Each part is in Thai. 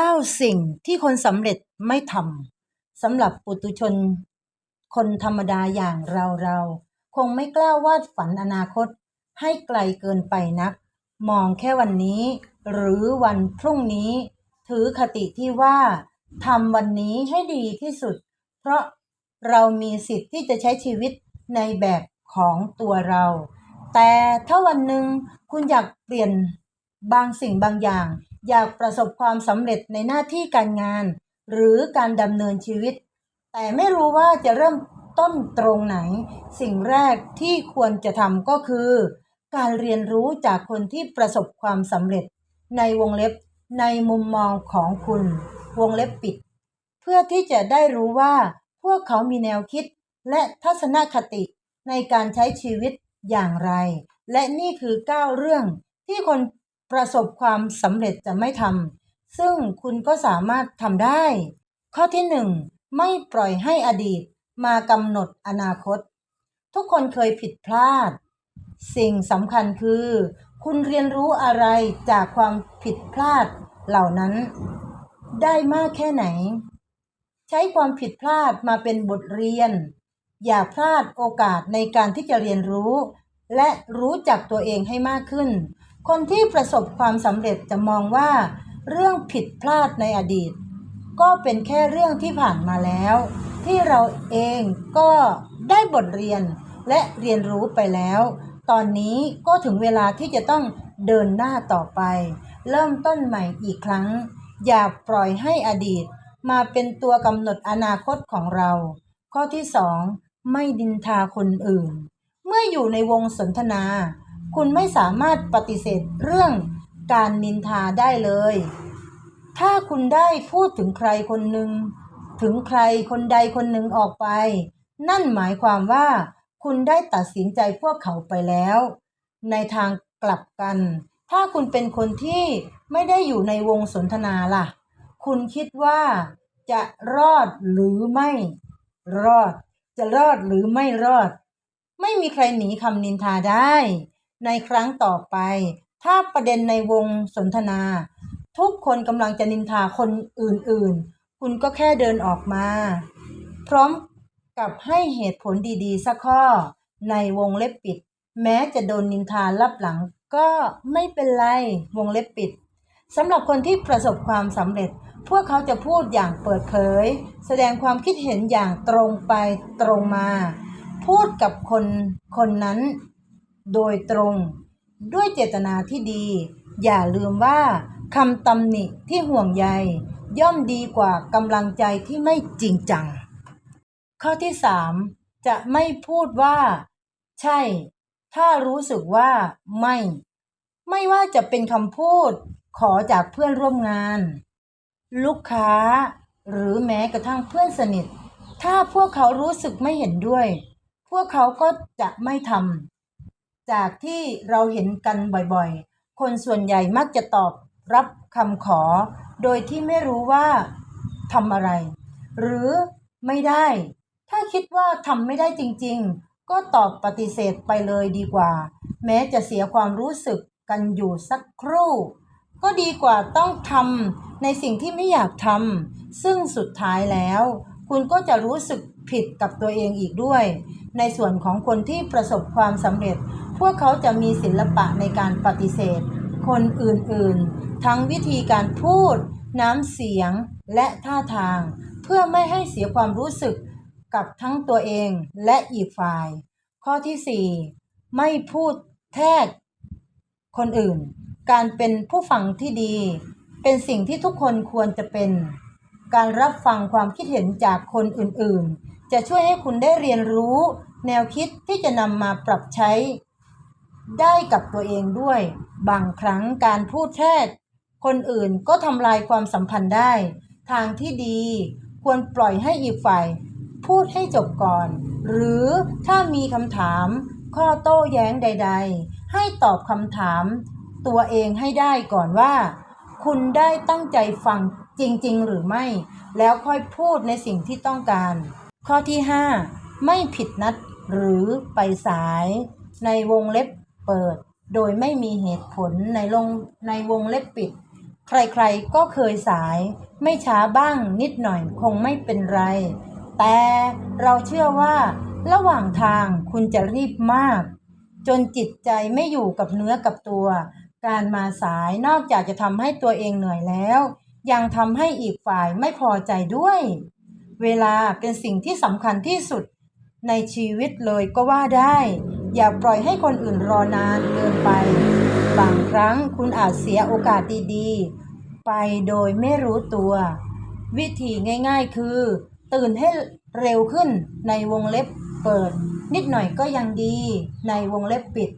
9 สิ่งที่คนสำเร็จไม่ทำสำหรับปุถุชน คนธรรมดาอย่างเราเราคงไม่กล้าวาดฝันอนาคต ให้ไกลเกินไปนัก มองแค่วันนี้ หรือวันพรุ่งนี้ ถือคติที่ว่าทำวันนี้ให้ดีที่สุด เพราะเรามีสิทธิ์ที่จะใช้ชีวิตในแบบของตัวเรา แต่ถ้าวันหนึ่งคุณอยากเปลี่ยนบางสิ่งบางอย่าง อยากประสบความสำเร็จในหน้าที่การงาน หรือการดำเนินชีวิต แต่ไม่รู้ว่าจะเริ่มต้นตรงไหน สิ่งแรกที่ควรจะทำก็คือ การเรียนรู้จากคนที่ประสบความสำเร็จ ในวงเล็บในมุมมองของคุณ วงเล็บปิด เพื่อที่จะได้รู้ว่าพวกเขามีแนวคิดและทัศนคติในการใช้ชีวิตอย่างไร และนี่คือ 9 เรื่องที่คน ประสบความสำเร็จจะไม่ทำซึ่งคุณก็สามารถทำได้ ข้อที่1ไม่ปล่อยให้อดีตมากำหนดอนาคต ทุกคนเคยผิดพลาด สิ่งสำคัญคือ คุณเรียนรู้อะไรจากความผิดพลาดเหล่านั้น ได้มากแค่ไหน ใช้ความผิดพลาดมาเป็นบทเรียน อย่าพลาดโอกาสในการที่จะเรียนรู้ และรู้จักตัวเองให้มากขึ้น คนที่ประสบความสำเร็จจะมองว่า เรื่องผิดพลาดในอดีต ก็เป็นแค่เรื่องที่ผ่านมาแล้ว ที่เราเองก็ได้บทเรียนและเรียนรู้ไปแล้ว ตอนนี้ก็ถึงเวลาที่จะต้องเดินหน้าต่อไป เริ่มต้นใหม่อีกครั้ง อย่าปล่อยให้อดีต มาเป็นตัวกำหนดอนาคตของเรา ข้อที่สองไม่ดินทาคนอื่น เมื่ออยู่ในวงสนทนา คุณไม่สามารถปฏิเสธเรื่องการนินทาได้เลย ถ้าคุณได้พูดถึงใครคนหนึ่ง ถึงใครคนใดคนหนึ่งออกไป นั่นหมายความว่า คุณได้ตัดสินใจพวกเขาไปแล้ว ในทางกลับกัน ถ้าคุณเป็นคนที่ไม่ได้อยู่ในวงสนทนาล่ะ คุณคิดว่าจะรอดหรือไม่ รอด จะรอดหรือไม่รอด ไม่มีใครหนีคำนินทาได้ ในครั้งต่อไป ถ้าประเด็นในวงสนทนา ทุกคนกำลังจะนินทาคนอื่นๆ คุณก็แค่เดินออกมา พร้อมกับให้เหตุผลดีๆ สักข้อ ในวงเล็บปิด แม้จะโดนนินทาลับหลังก็ไม่เป็นไรวงเล็บปิดสำหรับคนที่ประสบความสำเร็จ พวกเขาจะพูดอย่างเปิดเผย แสดงความคิดเห็นอย่างตรงไปตรงมา พูดกับคนคนนั้น โดยตรง ด้วยเจตนาที่ดี อย่าลืมว่าคำตำหนิที่ห่วงใย ย่อมดีกว่ากำลังใจที่ไม่จริงจัง ข้อที่3จะไม่พูดว่า ใช่ ถ้ารู้สึกว่าไม่ ไม่ว่าจะเป็นคำพูด ขอจากเพื่อนร่วมงาน ลูกค้า หรือแม้กระทั่งเพื่อนสนิท ถ้าพวกเขารู้สึกไม่เห็นด้วย พวกเขาก็จะไม่ทำ จากที่เราเห็นกันบ่อยๆ คนส่วนใหญ่มักจะตอบรับคำขอ โดยที่ไม่รู้ว่าทำอะไร หรือไม่ได้ ถ้าคิดว่าทำไม่ได้จริงๆ ก็ตอบปฏิเสธไปเลยดีกว่า แม้จะเสียความรู้สึกกันอยู่สักครู่ ก็ดีกว่าต้องทำในสิ่งที่ไม่อยากทำซึ่งสุดท้ายแล้ว คุณก็จะรู้สึกผิดกับตัวเองอีกด้วย ในส่วนของคนที่ประสบความสำเร็จ พวกเขาจะมีศิลปะในการปฏิเสธ คนอื่นๆ ทั้งวิธีการพูด น้ำเสียงและท่าทาง เพื่อไม่ให้เสียความรู้สึกกับทั้งตัวเองและอีกฝ่าย ข้อที่ 4 ไม่พูดแทรกคนอื่น การเป็นผู้ฟังที่ดี เป็นสิ่งที่ทุกคนควรจะเป็น การรับฟังความคิดเห็นจากคนอื่นๆ จะช่วยให้คุณได้เรียนรู้ แนวคิดที่จะนำมาปรับใช้ ได้กับตัวเองด้วย บางครั้งการพูดแทรกคนอื่นก็ทำลายความสัมพันธ์ได้ ทางที่ดีควรปล่อยให้อีกฝ่าย พูดให้จบก่อน หรือถ้ามีคำถาม ข้อโต้แย้งใด ๆ ให้ตอบคำถาม ตัวเองให้ได้ก่อนว่า คุณได้ตั้งใจฟังจริง ๆ หรือไม่ แล้วค่อยพูดในสิ่งที่ต้องการ ข้อที่ 5 ไม่ผิดนัดหรือไปสาย ในวงเล็บ เปิด โดยไม่มีเหตุผลในลงในวงเล็บปิด ใครๆก็เคยสาย ไม่ช้าบ้างนิดหน่อยคงไม่เป็นไร แต่เราเชื่อว่า ระหว่างทางคุณจะรีบมาก จนจิตใจไม่อยู่กับเนื้อกับตัว การมาสายนอกจากจะทำให้ตัวเองเหนื่อยแล้ว ยังทำให้อีกฝ่ายไม่พอใจด้วย เวลาเป็นสิ่งที่สำคัญที่สุดในชีวิตเลยก็ว่าได้ อย่าปล่อยให้คนอื่นรอนานเกินไป บางครั้งคุณอาจเสียโอกาสดีๆ ไปโดยไม่รู้ตัว วิธีง่ายๆคือ ตื่นให้เร็วขึ้นในวงเล็บเปิด นิดหน่อยก็ยังดีในวงเล็บปิด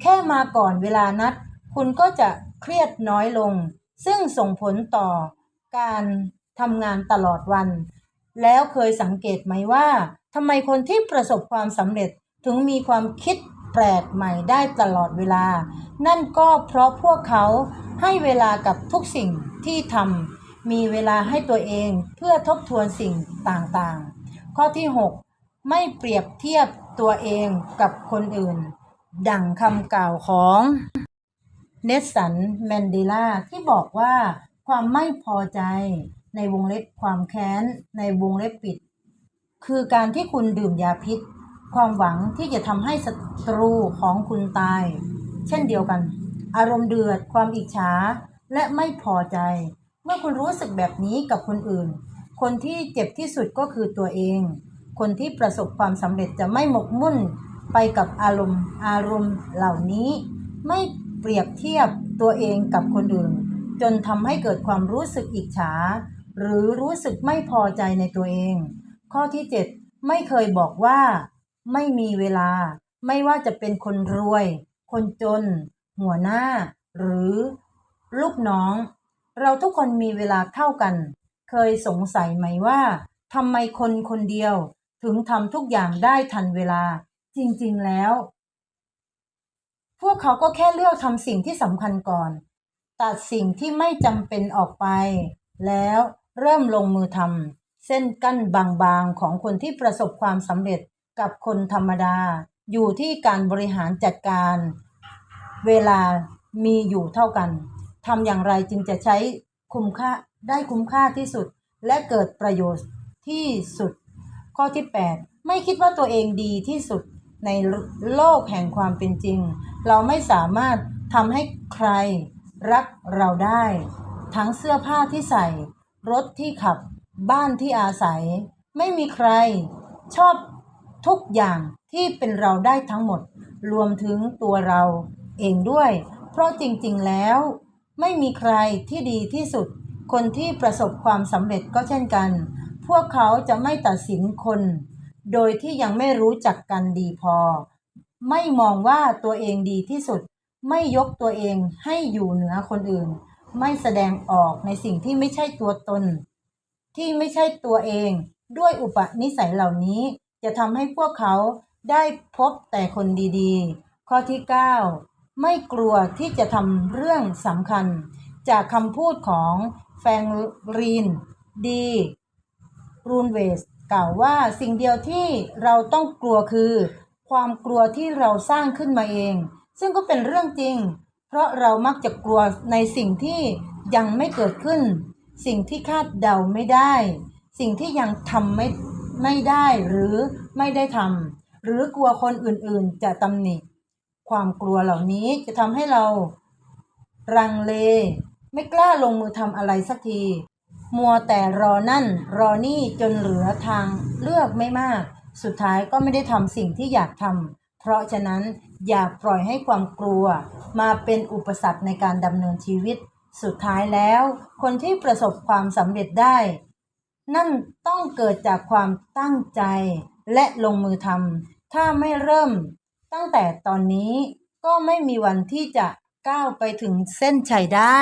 แค่มาก่อนเวลานัด คุณก็จะเครียดน้อยลง ซึ่งส่งผลต่อการทำงานตลอดวัน แล้วเคยสังเกตไหมว่าทำไมคนที่ประสบความสำเร็จ ถึงมีความคิดแปลกใหม่ได้ตลอดเวลา นั่นก็เพราะพวกเขาให้เวลากับทุกสิ่งที่ทำมีเวลาให้ตัวเองเพื่อทบทวนสิ่งต่างๆ ข้อที่ 6 ไม่เปรียบเทียบตัวเองกับคนอื่น ดังคำกล่าวของเนสสันแมนเดลาที่บอกว่าความไม่พอใจในวงเล็บความแค้นในวงเล็บปิด คือการที่คุณดื่มยาพิษ ความหวังที่จะทำให้ศัตรูของคุณตาย เช่นเดียวกัน อารมณ์เดือด ความอิจฉา และไม่พอใจ เมื่อคุณรู้สึกแบบนี้กับคนอื่น คนที่เจ็บที่สุดก็คือตัวเอง คนที่ประสบความสำเร็จจะไม่หมกมุ่นไปกับอารมณ์ อารมณ์เหล่านี้ ไม่เปรียบเทียบตัวเองกับคนอื่น จนทำให้เกิดความรู้สึกอิจฉา หรือรู้สึกไม่พอใจในตัวเอง ข้อที่ 7 ไม่เคยบอกว่า ไม่มีเวลา ไม่ว่าจะเป็นคนรวย คนจน หัวหน้า หรือ ลูกน้อง เราทุกคนมีเวลาเท่ากัน เคยสงสัยไหมว่าทำไมคนคนเดียวถึงทำทุกอย่างได้ทันเวลา จริงๆแล้ว พวกเขาก็แค่เลือกทำสิ่งที่สำคัญก่อน ตัดสิ่งที่ไม่จำเป็นออกไป แล้วเริ่มลงมือทำเส้นกั้นบางๆของคนที่ประสบความสำเร็จ กับคนธรรมดาอยู่ที่การบริหารจัดการ เวลามีอยู่เท่ากันทำอย่างไรจึงจะใช้คุ้มค่าได้คุ้มค่าที่สุด และเกิดประโยชน์ที่สุด ข้อที่ 8 ไม่คิดว่าตัวเองดีที่สุดในโลกแห่งความเป็นจริง เราไม่สามารถทำให้ใครรักเราได้ ทั้งเสื้อผ้าที่ใส่ รถที่ขับ บ้านที่อาศัย ไม่มีใครชอบ ทุกอย่างที่เป็นเราได้ทั้งหมด รวมถึงตัวเราเองด้วย เพราะจริงๆแล้ว ไม่มีใครที่ดีที่สุด คนที่ประสบความสำเร็จก็เช่นกัน พวกเขาจะไม่ตัดสินคน โดยที่ยังไม่รู้จักกันดีพอ ไม่มองว่าตัวเองดีที่สุด ไม่ยกตัวเองให้อยู่เหนือคนอื่น ไม่แสดงออกในสิ่งที่ไม่ใช่ตัวตน ที่ไม่ใช่ตัวเองด้วยอุปนิสัยเหล่านี้ จะทำให้พวกเขาได้พบแต่คนดีๆ ข้อที่ 9 ไม่กลัวที่จะทำเรื่องสำคัญ จากคำพูดของแฟงรีนดีรูนเวสกล่าวว่าสิ่งเดียวที่เราต้องกลัวคือ ความกลัวที่เราสร้างขึ้นมาเอง ซึ่งก็เป็นเรื่องจริง เพราะเรามักจะกลัวในสิ่งที่ยังไม่เกิดขึ้น สิ่งที่คาดเดาไม่ได้ สิ่งที่ยังทำไม่ ไม่ได้หรือไม่ได้ทำหรือกลัวคนอื่นๆจะตำหนิ ความกลัวเหล่านี้จะทำให้เรา รังเล ไม่กล้าลงมือทำอะไรสักที มัวแต่รอนั่น รอนี่จนเหลือทางเลือกไม่มาก สุดท้ายก็ไม่ได้ทำสิ่งที่อยากทำเพราะฉะนั้นอย่าปล่อยให้ความกลัว มาเป็นอุปสรรคในการดำเนินชีวิต สุดท้ายแล้ว คนที่ประสบความสำเร็จได้ นั่นต้องเกิดจากความตั้งใจและลงมือทำถ้าไม่เริ่ม ตั้งแต่ตอนนี้ก็ไม่มีวันที่จะก้าวไปถึงเส้นชัยได้